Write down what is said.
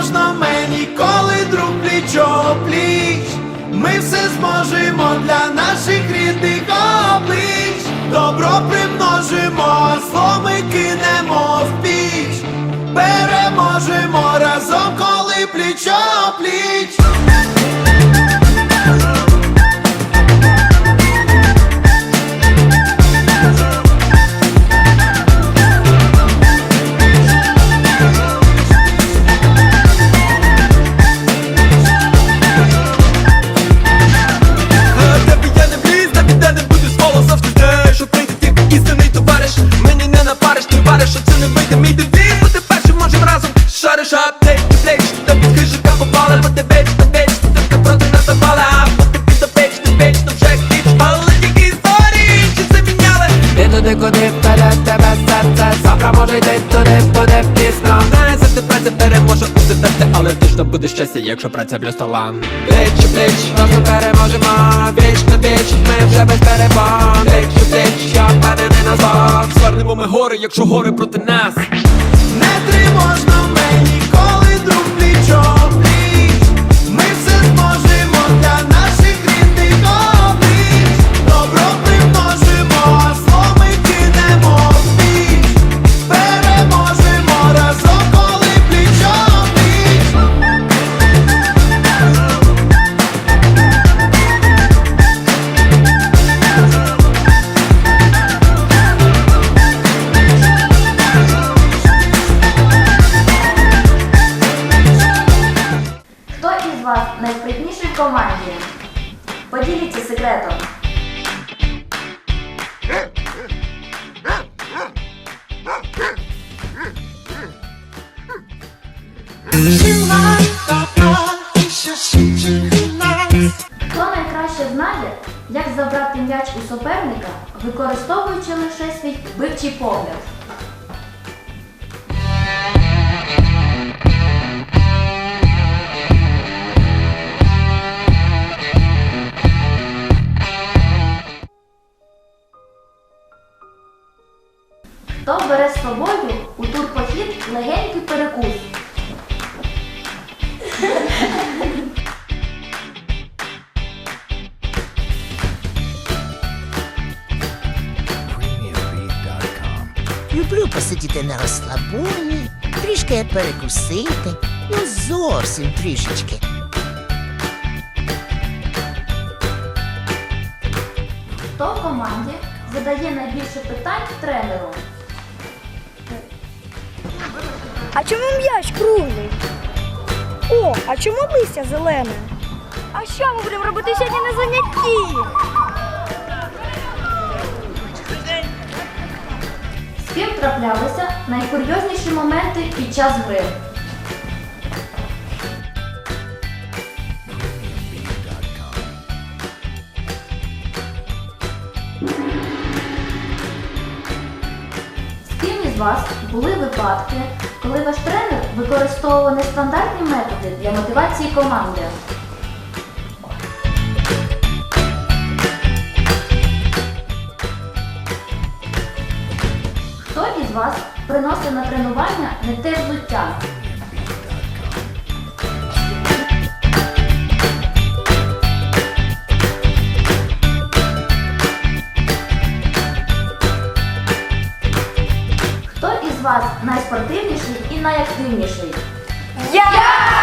можна мені, коли друг плічо пліч. Ми все зможемо для наших рідних облич. Добро примножимо, зло ми кинемо в піч. Переможемо разом, коли плічо точно буде щастя, якщо праця плюс талант Плеч, плеч, Разом переможемо. Віч на віч, ми вже без перебон Плеч у плеч, я впевнений на зло. Звернемо ми гори, якщо гори проти нас Вас найспритніший команді? Поділіться секретом. Хто найкраще знає, як забрати м'яч у суперника, використовуючи лише свій вбивчий погляд? Бере з собою у турпохід легенький перекус? Люблю посидіти на розслабоні, трішки перекусити, ну зовсім трішечки. Хто в команді задає найбільше питань тренеру? А чому м'яч круглий? О, а чому листя зелене? А що ми будемо робити сьогодні на занятті? З ким траплялися найкурйозніші моменти під час гри? З із вас були випадки, коли ваш тренер використовував нестандартні методи для мотивації команди? Хто із вас приносить на тренування не те взуття? вас найспортивніший і найактивніший. Я!